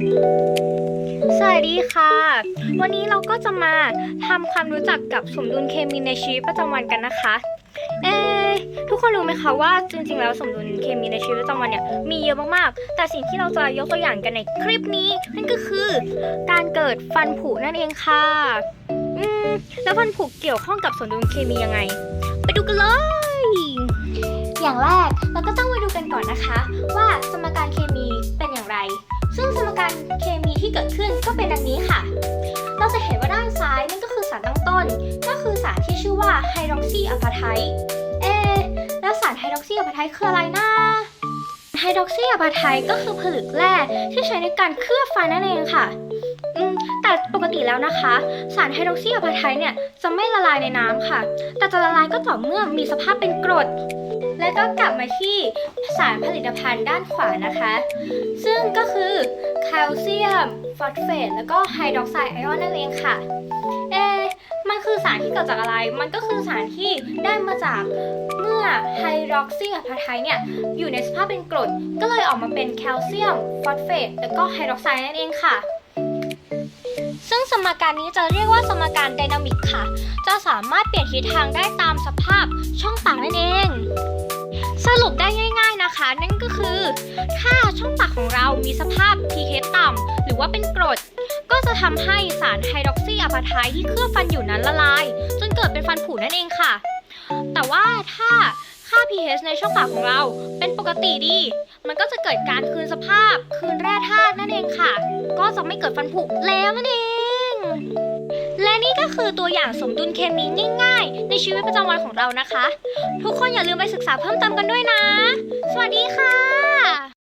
สวัสดีค่ะ วันนี้เราก็จะมาทำความรู้จักกับสมดุลเคมีในชีวิตประจำวันกันนะคะ เอะทุกคนรู้ไหมคะว่าจริงๆแล้วสมดุลเคมีในชีวิตประจำวันเนี่ยมีเยอะมากๆ แต่สิ่งที่เราจะยกตัวอย่างกันในคลิปนี้ นั่นก็คือการเกิดฟันผุนั่นเองค่ะอืมแล้วฟันผุเกี่ยวข้องกับสมดุลเคมียังไง ไปดูกันเลย อย่างแรกเราก็ต้อง ซึ่งสมการเคมีที่เกิดขึ้นก็เป็นดังนี้ค่ะ เราจะเห็นว่าด้านซ้ายนั่นก็คือสารตั้งต้น ก็คือสารที่ชื่อว่าไฮดรอกซีอะพาไทเอะแล้วสารไฮดรอกซีอะพาไทคืออะไรนะไฮดรอกซีอะพาไทก็คือผลึกแร่ที่ใช้ในการเคลือบฟันนั่นเองค่ะ แต่ปกติแล้วนะคะ สารไฮดรอกซีอะพาไทต์เนี่ยจะไม่ละลายในน้ำค่ะ แต่จะละลายก็ต่อเมื่อมีสภาพเป็นกรด แล้วก็กลับมาที่สารผลิตภัณฑ์ด้านขวานะคะ ซึ่งก็คือแคลเซียม ฟอสเฟต แล้วก็ไฮดรอกไซด์ไอออนนั่นเองค่ะ เอ มันคือสารที่เกิดจากอะไร มันก็คือสารที่ได้มาจากเมื่อไฮดรอกซีอะพาไทต์เนี่ยอยู่ในสภาพเป็นกรด ก็เลยออกมาเป็นแคลเซียม ฟอสเฟต แล้วก็ไฮดรอกไซด์นั่นเองค่ะ สมการนี้จะเรียกว่าสมการไดนามิกค่ะ จะสามารถเปลี่ยนทิศทางได้ตามสภาพช่องปากนั่นเอง สรุปได้ง่าย ๆนะคะ นั่นก็คือ ถ้าช่องปากของเรามีสภาพ pH ต่ำหรือว่าเป็นกรด ก็จะทำให้สารไฮดรอกซีอะพาไทที่เคลือบฟันอยู่นั้นละลาย จนเกิดเป็นฟันผุนั่นเองค่ะ แต่ว่าถ้าค่า pH ในช่องปากของเราเป็นปกติดี มันก็จะเกิดการคืนสภาพ คืนแร่ธาตุนั่นเองค่ะ ก็จะไม่เกิดฟันผุแล้วนั่นเอง และนี่ก็คือตัวอย่างสมดุลเคมีง่ายๆ ในชีวิตประจำวันของเรานะคะ ทุกคนอย่าลืมไปศึกษาเพิ่มเติมกันด้วยนะ สวัสดีค่ะ